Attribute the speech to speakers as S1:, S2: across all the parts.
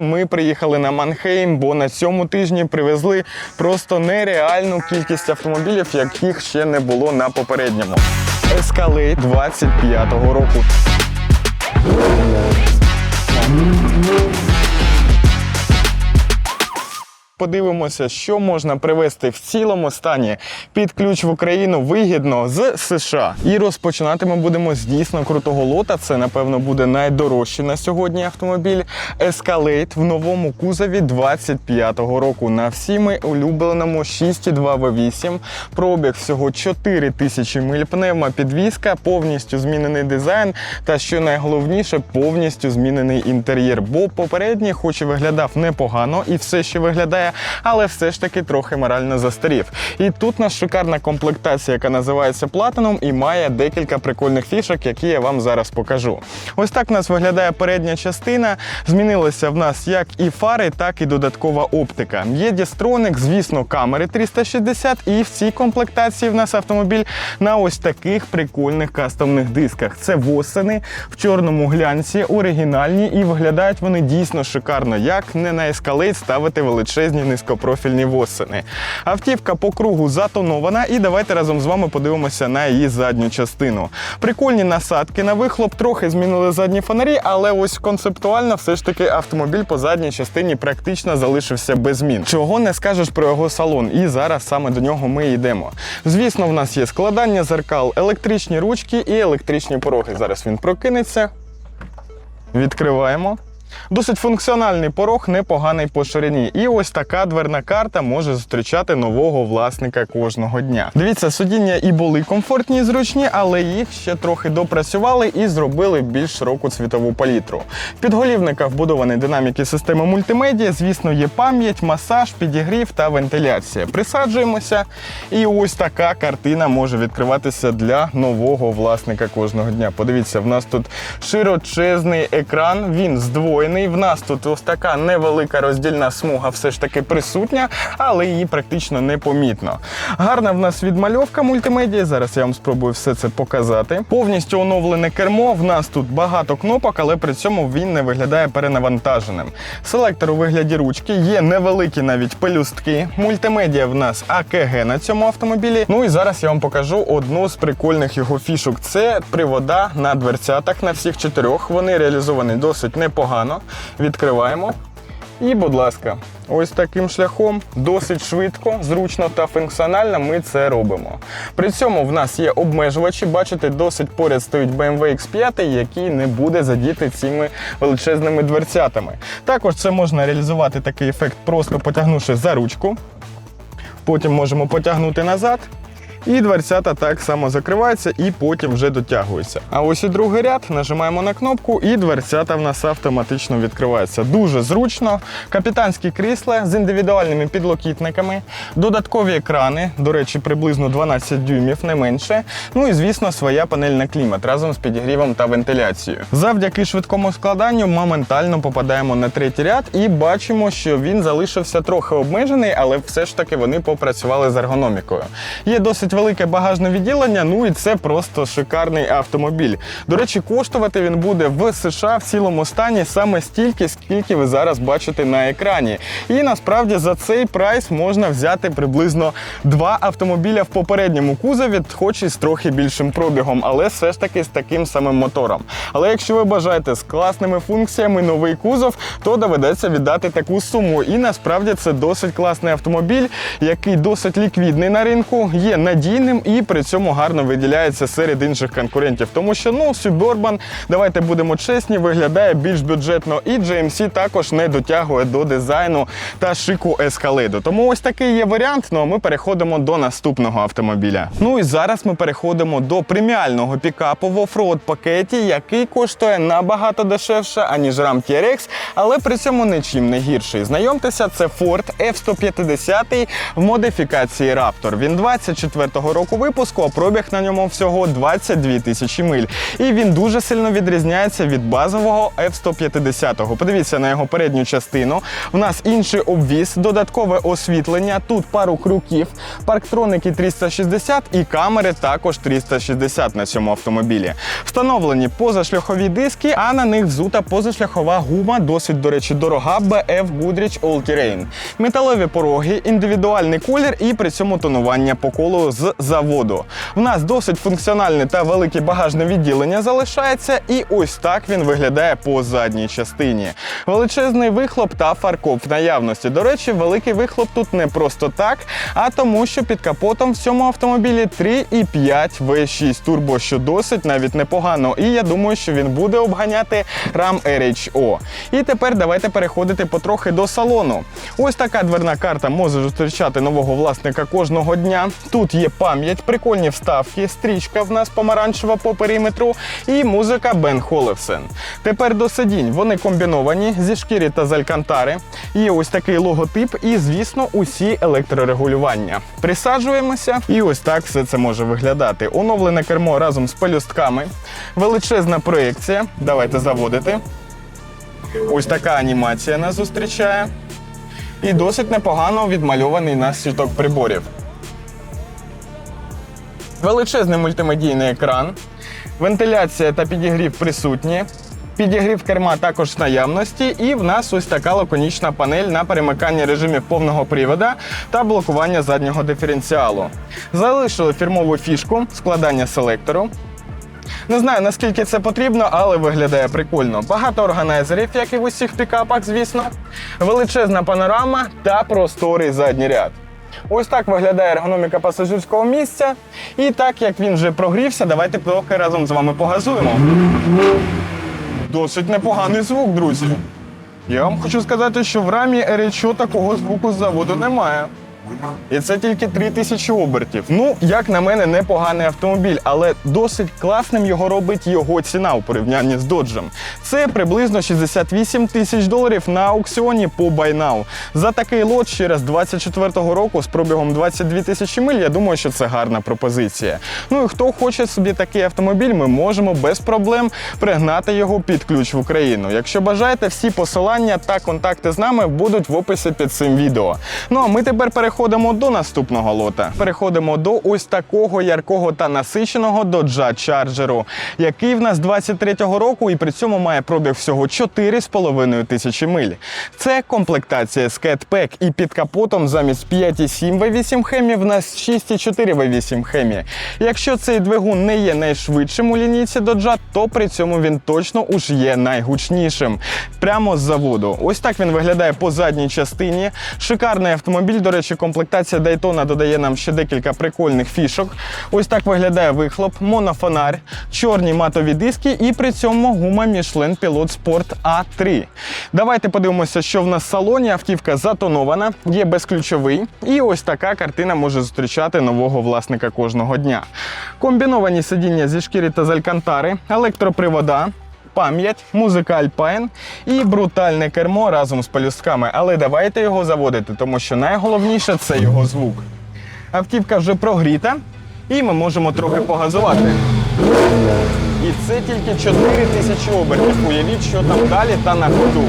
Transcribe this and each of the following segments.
S1: Ми приїхали на Манхейм, бо на цьому тижні привезли просто нереальну кількість автомобілів, яких ще не було на попередньому. Ескали 25-го року. Подивимося, що можна привезти в цілому стані під ключ в Україну вигідно з США. І розпочинати ми будемо з дійсно крутого лота. Це, напевно, буде найдорожчий на сьогодні автомобіль Escalade в новому кузові 25-го року. На всіми улюбленому 6,2 V8. Пробіг всього 4 тисячі миль пневма підвізка, повністю змінений дизайн. Та що найголовніше, повністю змінений інтер'єр. Бо попередній, хоч і виглядав непогано, і все ще виглядає, але все ж таки трохи морально застарів. І тут нас шикарна комплектація, яка називається Platinum і має декілька прикольних фішок, які я вам зараз покажу. Ось так у нас виглядає передня частина. Змінилися в нас як і фари, так і додаткова оптика. Є дістроник, звісно, камери 360, і в цій комплектації в нас автомобіль на ось таких прикольних кастомних дисках. Це восени в чорному глянці, оригінальні, і виглядають вони дійсно шикарно, як не на Escalade ставити величезні низькопрофільні восени. Автівка по кругу затонована, і давайте разом з вами подивимося на її задню частину. Прикольні насадки на вихлоп, трохи змінили задні фонарі, але ось концептуально все ж таки автомобіль по задній частині практично залишився без змін. Чого не скажеш про його салон, і зараз саме до нього ми йдемо. Звісно, в нас є складання зеркал, електричні ручки і електричні пороги. Зараз він прокинеться. Відкриваємо. Досить функціональний порог, непоганий по ширині. І ось така дверна карта може зустрічати нового власника кожного дня. Дивіться, сидіння і були комфортні і зручні, але їх ще трохи допрацювали і зробили більш широку цвітову палітру. В підголівника вбудовані динаміки системи мультимедіа. Звісно, є пам'ять, масаж, підігрів та вентиляція. Присаджуємося, і ось така картина може відкриватися для нового власника кожного дня. Подивіться, в нас тут широчезний екран. Він здвоєний. В нас тут ось така невелика роздільна смуга, все ж таки присутня, але її практично непомітно. Гарна в нас відмальовка мультимедіа. Зараз я вам спробую все це показати. Повністю оновлене кермо. В нас тут багато кнопок, але при цьому він не виглядає перенавантаженим. Селектор у вигляді ручки, є невеликі навіть пелюстки. Мультимедіа в нас АКГ на цьому автомобілі. Ну і зараз я вам покажу одну з прикольних його фішок. Це привода на дверцятах на всіх чотирьох. Вони реалізовані досить непогано. Відкриваємо. І, будь ласка, ось таким шляхом досить швидко, зручно та функціонально ми це робимо. При цьому в нас є обмежувачі, бачите, досить поряд стоїть BMW X5, який не буде задіти цими величезними дверцятами. Також це можна реалізувати такий ефект, просто потягнувши за ручку. Потім можемо потягнути назад. І дверцята так само закриваються і потім вже дотягуються. А ось і другий ряд, нажимаємо на кнопку, і дверцята в нас автоматично відкриваються. Дуже зручно. Капітанські крісла з індивідуальними підлокітниками, додаткові екрани, до речі, приблизно 12 дюймів, не менше. Ну і звісно, своя панель на клімат разом з підігрівом та вентиляцією. Завдяки швидкому складанню моментально попадаємо на третій ряд і бачимо, що він залишився трохи обмежений, але все ж таки вони попрацювали з ергономікою. Є досить велике багажне відділення, ну і це просто шикарний автомобіль. До речі, коштувати він буде в США в цілому стані саме стільки, скільки ви зараз бачите на екрані. І насправді за цей прайс можна взяти приблизно два автомобіля в попередньому кузові, хоч і з трохи більшим пробігом, але все ж таки з таким самим мотором. Але якщо ви бажаєте з класними функціями новий кузов, то доведеться віддати таку суму. І насправді це досить класний автомобіль, який досить ліквідний на ринку, є надійним і при цьому гарно виділяється серед інших конкурентів. Тому що ну Suburban, давайте будемо чесні, виглядає більш бюджетно, і GMC також не дотягує до дизайну та шику Escalade. Тому ось такий є варіант. Ну а ми переходимо до наступного автомобіля. Ну і зараз ми переходимо до преміального пікапу в оффроуд пакеті, який коштує набагато дешевше, аніж Ram TRX, але при цьому нічим не гірший. Знайомтеся, це Ford F-150 в модифікації Raptor. Він 24 2004 року випуску, а пробіг на ньому всього 22 тисячі миль. І він дуже сильно відрізняється від базового F-150. Подивіться на його передню частину. В нас інший обвіз, додаткове освітлення, тут пару крюків, парктроники 360 і камери також 360 на цьому автомобілі. Встановлені позашляхові диски, а на них взута позашляхова гума, досить, до речі, дорога BF Goodrich All Terrain. Металеві пороги, індивідуальний колір і при цьому тонування по колу з заводу. В нас досить функціональне та велике багажне відділення залишається, і ось так він виглядає по задній частині. Величезний вихлоп та фаркоп в наявності. До речі, великий вихлоп тут не просто так, а тому, що під капотом в цьому автомобілі 3,5 V6 турбо, що досить навіть непогано. І я думаю, що він буде обганяти Ram RHO. І тепер давайте переходити потрохи до салону. Ось така дверна карта може зустрічати нового власника кожного дня. Тут є пам'ять, прикольні вставки, стрічка в нас помаранчева по периметру і музика Бен Холевсен. Тепер до сидінь. Вони комбіновані зі шкірі та з алькантари. Є ось такий логотип, і, звісно, усі електрорегулювання. Присаджуємося, і ось так все це може виглядати. Оновлене кермо разом з пелюстками, величезна проекція. Давайте заводити. Ось така анімація нас зустрічає. І досить непогано відмальований на щиток приборів. Величезний мультимедійний екран, вентиляція та підігрів присутні. Підігрів керма також в наявності, і в нас ось така лаконічна панель на перемикання режимів повного привода та блокування заднього диференціалу. Залишили фірмову фішку складання селектору. Не знаю наскільки це потрібно, але виглядає прикольно. Багато органайзерів, як і в усіх пікапах, звісно. Величезна панорама та просторий задній ряд. Ось так виглядає ергономіка пасажирського місця. І так як він вже прогрівся, давайте трохи разом з вами погазуємо. Досить непоганий звук, друзі. Я вам хочу сказати, що в рамі РЧО такого звуку з заводу немає. І це тільки 3000 обертів. Ну, як на мене, непоганий автомобіль, але досить класним його робить його ціна у порівнянні з доджем. Це приблизно 68 тисяч доларів на аукціоні по Now. За такий лот ще раз 24-го року з пробігом 22 тисячі миль. Я думаю, що це гарна пропозиція. Ну і хто хоче собі такий автомобіль, ми можемо без проблем пригнати його під ключ в Україну. Якщо бажаєте, всі посилання та контакти з нами будуть в описі під цим відео. Ну а ми тепер переходимо до наступного лота. Переходимо до ось такого яркого та насиченого Charger, який в нас 23-го року і при цьому має пробіг всього 4,5 тисячі миль. Це комплектація з Catpack і під капотом замість 5,7 V8 хемі в нас 6,4 V8 хемі. Якщо цей двигун не є найшвидшим у лінійці Dodge, то при цьому він точно уж є найгучнішим. Прямо з заводу. Ось так він виглядає по задній частині. Шикарний автомобіль, до речі, комплектація Daytona додає нам ще декілька прикольних фішок. Ось так виглядає вихлоп, монофонарь, чорні матові диски і при цьому гума Michelin Pilot Sport A3. Давайте подивимося, що в нас в салоні. Автівка затонована, є безключовий. І ось така картина може зустрічати нового власника кожного дня. Комбіновані сидіння зі шкіри та з алькантари, електропривода. Пам'ять, музика Alpine і брутальне кермо разом з пелюстками. Але давайте його заводити, тому що найголовніше це його звук. Автівка вже прогріта, і ми можемо трохи погазувати. І це тільки 4 тисячі обертів. Уявіть, що там далі та на ходу.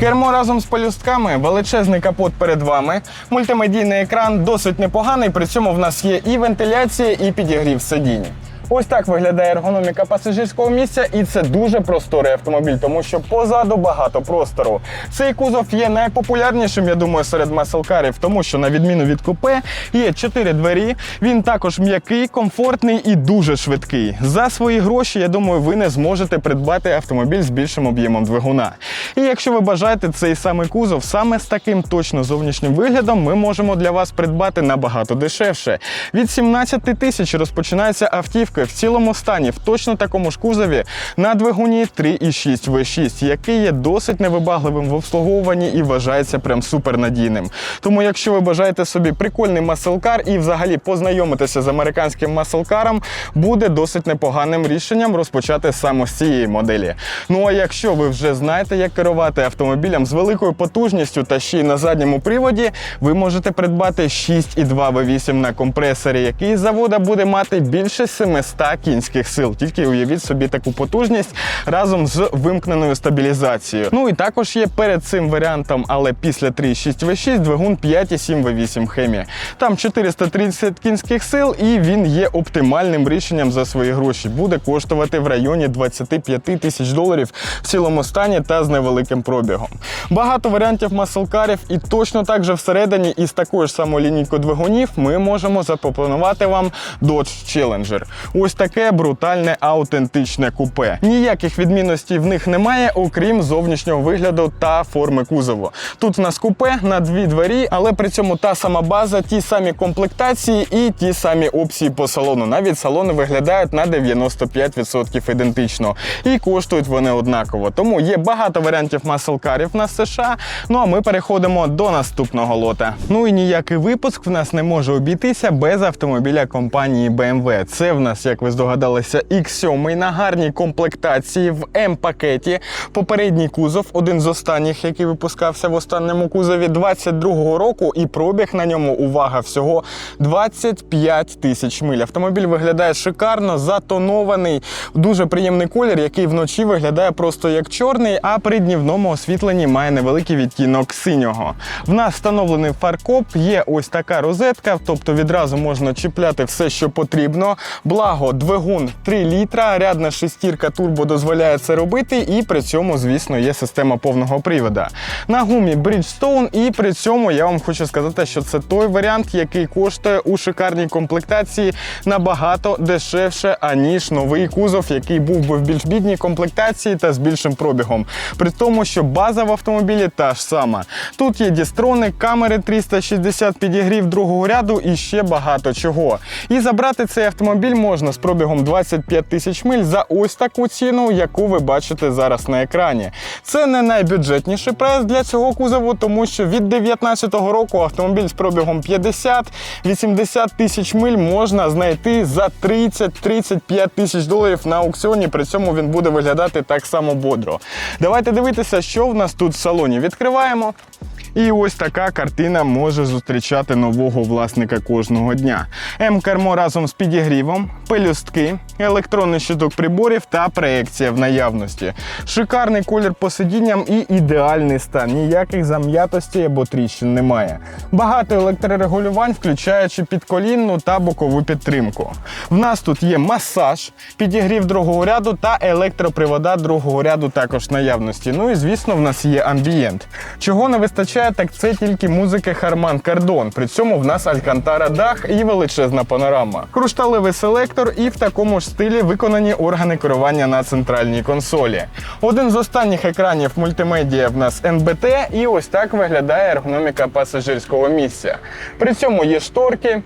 S1: Кермо разом з пелюстками, величезний капот перед вами, мультимедійний екран досить непоганий. При цьому в нас є і вентиляція, і підігрів сидінь. Ось так виглядає ергономіка пасажирського місця, і це дуже просторий автомобіль, тому що позаду багато простору. Цей кузов є найпопулярнішим, я думаю, серед маселкарів, тому що на відміну від купе є чотири двері. Він також м'який, комфортний і дуже швидкий. За свої гроші, я думаю, ви не зможете придбати автомобіль з більшим об'ємом двигуна. І якщо ви бажаєте цей самий кузов, саме з таким точно зовнішнім виглядом, ми можемо для вас придбати набагато дешевше. Від 17 тисяч розпочинається автівка в цілому стані в точно такому ж кузові на двигуні 3,6 V6, який є досить невибагливим в обслуговуванні і вважається прям супернадійним. Тому, якщо ви бажаєте собі прикольний маселкар і взагалі познайомитися з американським маселкаром, буде досить непоганим рішенням розпочати саме з цієї моделі. Ну а якщо ви вже знаєте, як керувати автомобілем з великою потужністю та ще й на задньому приводі, ви можете придбати 6,2 V8 на компресорі, який завода буде мати більше 700 кінських сил. Тільки уявіть собі таку потужність разом з вимкненою стабілізацією. Ну і також є перед цим варіантом, але після 3,6 V6 двигун 5,7 V8 Хемі. Там 430 кінських сил, і він є оптимальним рішенням за свої гроші. Буде коштувати в районі 25 тисяч доларів в цілому стані та з невеликим пробігом. Багато варіантів маселкарів, і точно так же всередині із такою ж самою лінійкою двигунів ми можемо запропонувати вам Dodge Challenger. Ось таке брутальне аутентичне купе. Ніяких відмінностей в них немає, окрім зовнішнього вигляду та форми кузову. Тут в нас купе на дві двері, але при цьому та сама база, ті самі комплектації і ті самі опції по салону. Навіть салони виглядають на 95% ідентично і коштують вони однаково. Тому є багато варіантів маселкарів на США. Ну а ми переходимо до наступного лота. Ну і ніякий випуск в нас не може обійтися без автомобіля компанії BMW. Це в нас, як ви здогадалися, X7 на гарній комплектації в М-пакеті. Попередній кузов, один з останніх, який випускався в останньому кузові 22-го року, і пробіг на ньому, увага, всього 25 тисяч миль. Автомобіль виглядає шикарно, затонований, дуже приємний колір, який вночі виглядає просто як чорний, а при днівному освітленні має невеликий відтінок синього. В нас встановлений фаркоп, є ось така розетка, тобто відразу можна чіпляти все, що потрібно. Благо, двигун 3 літра, рядна шестірка турбо дозволяє це робити, і при цьому, звісно, є система повного привода. На гумі Bridgestone, і при цьому я вам хочу сказати, що це той варіант, який коштує у шикарній комплектації набагато дешевше, аніж новий кузов, який був би в більш бідній комплектації та з більшим пробігом. При тому, що база в автомобілі та ж сама. Тут є дістрони, камери 360 підігрів другого ряду і ще багато чого. І забрати цей автомобіль можна з пробігом 25 тисяч миль за ось таку ціну, яку ви бачите зараз на екрані. Це не найбюджетніший прайс для цього кузову, тому що від 2019 року автомобіль з пробігом 50-80 тисяч миль можна знайти за 30-35 тисяч доларів на аукціоні. При цьому він буде виглядати так само бодро. Давайте дивитися, що в нас тут в салоні. Відкриваємо. І ось така картина може зустрічати нового власника кожного дня. М-кермо разом з підігрівом, пелюстки, електронний щиток приборів та проекція в наявності. Шикарний колір по сидінням і ідеальний стан. Ніяких зам'ятостей або тріщин немає. Багато електрорегулювань, включаючи підколінну та бокову підтримку. В нас тут є масаж, підігрів другого ряду та електропривода другого ряду також в наявності. Ну і звісно, в нас є амбієнт. Чого не вистачає, так це тільки музики Харман Кардон. При цьому в нас Алькантара дах і величезна панорама. Крушталевий селектор і в такому ж стилі виконані органи керування на центральній консолі. Один з останніх екранів мультимедіа в нас НБТ, і ось так виглядає ергономіка пасажирського місця. При цьому є шторки.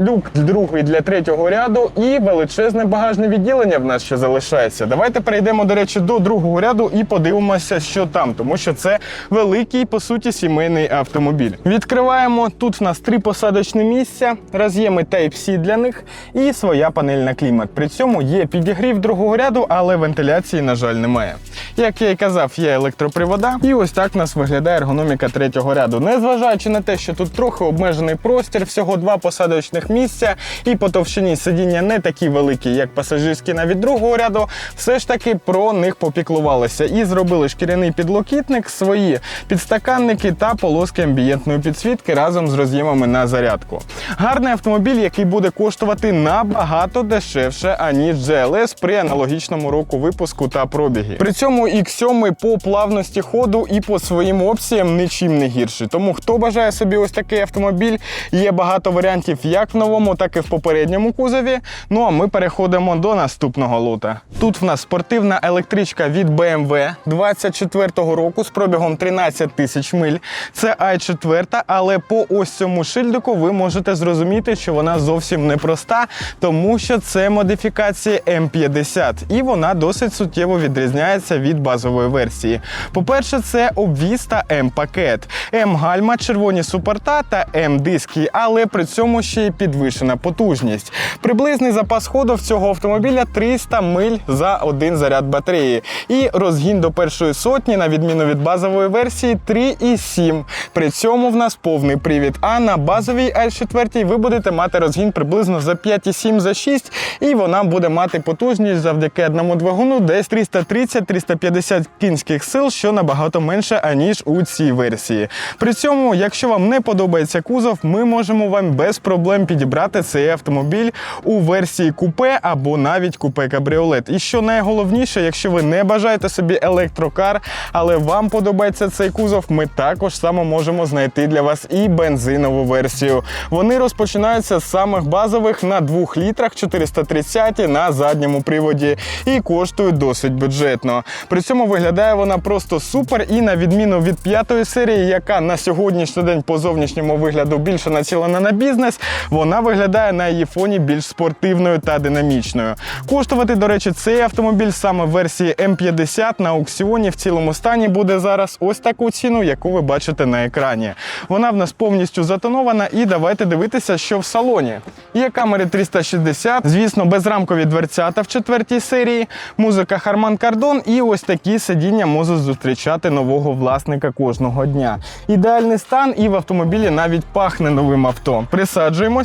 S1: Люк другий для третього ряду і величезне багажне відділення в нас ще залишається. Давайте перейдемо, до речі, до другого ряду і подивимося, що там, тому що це великий, по суті, сімейний автомобіль. Відкриваємо тут в нас три посадочні місця, роз'єми Type-C для них і своя панель на клімат. При цьому є підігрів другого ряду, але вентиляції, на жаль, немає. Як я і казав, є електропривода, і ось так в нас виглядає ергономіка третього ряду. Незважаючи на те, що тут трохи обмежений простір, всього два посадочних місця, і по товщині сидіння не такі великі, як пасажирські навіть другого ряду, все ж таки про них попіклувалися і зробили шкіряний підлокітник, свої підстаканники та полоски амбієнтної підсвітки разом з роз'ємами на зарядку. Гарний автомобіль, який буде коштувати набагато дешевше, аніж GLS при аналогічному року випуску та пробіги. При цьому X7 по плавності ходу і по своїм опціям нічим не гірший. Тому хто бажає собі ось такий автомобіль, є багато варіантів як в новому, так і в попередньому кузові. Ну а ми переходимо до наступного лота. Тут в нас спортивна електричка від BMW 24-го року з пробігом 13 тисяч миль. Це i4, але по ось цьому шильдику ви можете зрозуміти, що вона зовсім не проста, тому що це модифікація М50, і вона досить суттєво відрізняється від базової версії. По-перше, це обвіз та М-пакет, М-гальма, червоні супорта та М-диски, але при цьому ще й підвищена потужність. Приблизний запас ходу в цього автомобіля 300 миль за один заряд батареї. І розгін до першої сотні, на відміну від базової версії, 3,7. При цьому в нас повний привід. А на базовій L4 ви будете мати розгін приблизно за 5,7 за 6, і вона буде мати потужність завдяки одному двигуну десь 330-350 кінських сил, що набагато менше, аніж у цій версії. При цьому, якщо вам не подобається кузов, ми можемо вам без проблем підібрати цей автомобіль у версії купе або навіть купе кабріолет. І що найголовніше, якщо ви не бажаєте собі електрокар, але вам подобається цей кузов, ми також само можемо знайти для вас і бензинову версію. Вони розпочинаються з самих базових на 2 літрах 430 на задньому приводі і коштують досить бюджетно. При цьому виглядає вона просто супер. І на відміну від п'ятої серії, яка на сьогоднішній день по зовнішньому вигляду більше націлена на бізнес, вона виглядає на її фоні більш спортивною та динамічною. Коштувати, до речі, цей автомобіль саме версії М50 на аукціоні в цілому стані буде зараз ось таку ціну, яку ви бачите на екрані. Вона в нас повністю затонована, і давайте дивитися, що в салоні. Є камери 360, звісно, безрамкові дверцята в четвертій серії, музика Harman Kardon і ось такі сидіння можуть зустрічати нового власника кожного дня. Ідеальний стан і в автомобілі навіть пахне новим авто.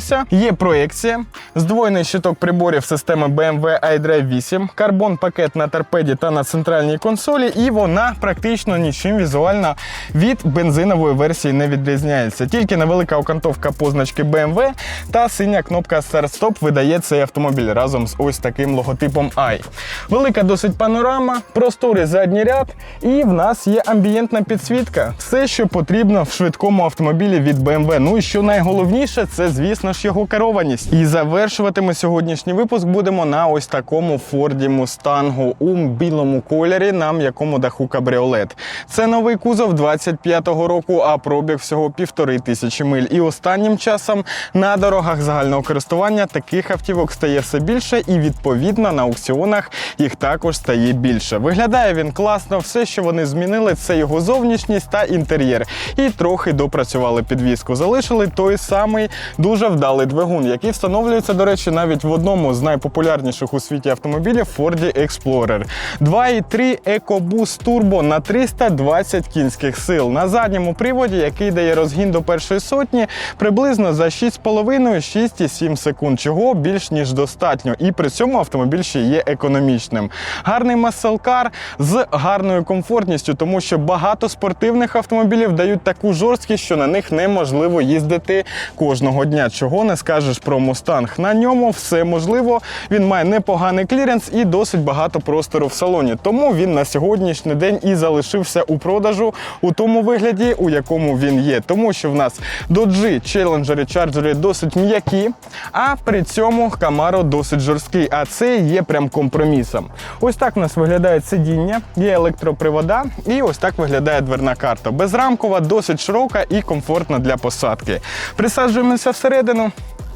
S1: Присаджуємося, є проекція, здвоєний щиток приборів системи BMW iDrive 8, карбон пакет на торпеді та на центральній консолі, і вона практично нічим візуально від бензинової версії не відрізняється. Тільки невелика окантовка позначки BMW та синя кнопка Start-Stop видає цей автомобіль разом з ось таким логотипом i. Велика досить панорама, просторий задній ряд, і в нас є амбієнтна підсвітка. Все, що потрібно в швидкому автомобілі від BMW. Ну і що найголовніше, це звісно ж його керованість. І завершувати ми сьогоднішній випуск будемо на ось такому Форді Мустангу у білому кольорі, на м'якому даху кабріолет. Це новий кузов 25-го року, а пробіг всього півтори тисячі миль. І останнім часом на дорогах загального користування таких автівок стає все більше, і відповідно на аукціонах їх також стає більше. Виглядає він класно, все, що вони змінили, це його зовнішність та інтер'єр. І трохи допрацювали підвіску. Залишили той самий дуже вдалий двигун, який встановлюється, до речі, навіть в одному з найпопулярніших у світі автомобілів Ford Explorer. 2,3 EcoBoost Turbo на 320 кінських сил. На задньому приводі, який дає розгін до першої сотні, приблизно за 6,5-6,7 секунд, чого більш ніж достатньо. І при цьому автомобіль ще є економічним. Гарний маселкар з гарною комфортністю, тому що багато спортивних автомобілів дають таку жорсткість, що на них неможливо їздити кожного дня. Чого не скажеш про Мустанг. На ньому все можливо. Він має непоганий кліренс і досить багато простору в салоні. Тому він на сьогоднішній день і залишився у продажу у тому вигляді, у якому він є. Тому що в нас доджі, челенджери, чарджери досить м'які, а при цьому Camaro досить жорсткий. А це є прям компромісом. Ось так у нас виглядає сидіння, є електропривода, і ось так виглядає дверна карта. Безрамкова, досить широка і комфортна для посадки. Присаджуємося всередину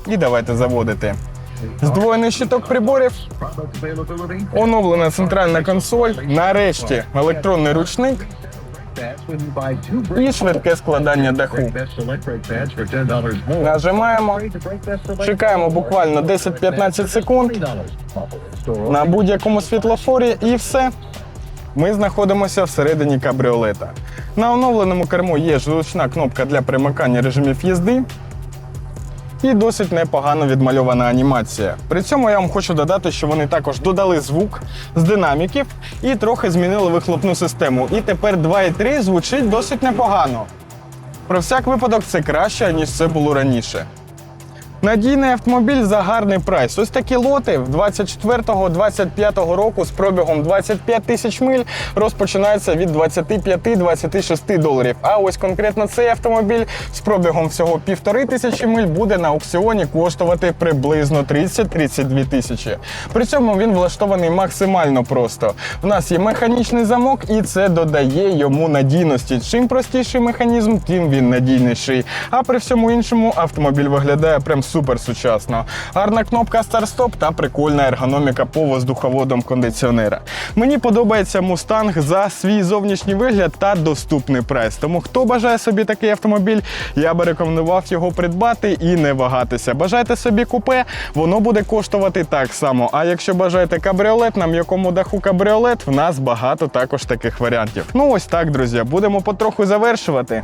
S1: і давайте заводити. Здвоєний щиток приборів, оновлена центральна консоль, нарешті електронний ручник і швидке складання даху. Нажимаємо, чекаємо буквально 10-15 секунд на будь-якому світлофорі і все. Ми знаходимося всередині кабріолета. На оновленому керму є зручна кнопка для примикання режимів їзди. І досить непогано відмальована анімація. При цьому я вам хочу додати, що вони також додали звук з динаміків і трохи змінили вихлопну систему. І тепер 2.3 звучить досить непогано. Про всяк випадок це краще, ніж це було раніше. Надійний автомобіль за гарний прайс. Ось такі лоти в 24-25 року з пробігом 25 тисяч миль розпочинаються від 25-26 доларів. А ось конкретно цей автомобіль з пробігом всього півтори тисячі миль буде на аукціоні коштувати приблизно 30-32 тисячі. При цьому він влаштований максимально просто. В нас є механічний замок, і це додає йому надійності. Чим простіший механізм, тим він надійніший. А при всьому іншому автомобіль виглядає прям супер сучасно. Гарна кнопка старт-стоп та прикольна ергономіка по воздуховодам кондиціонера. Мені подобається Мустанг за свій зовнішній вигляд та доступний прайс. Тому хто бажає собі такий автомобіль, я би рекомендував його придбати і не вагатися. Бажаєте собі купе, воно буде коштувати так само. А якщо бажаєте кабріолет, на м'якому даху кабріолет, в нас багато також таких варіантів. Ну ось так, друзі, будемо потроху завершувати.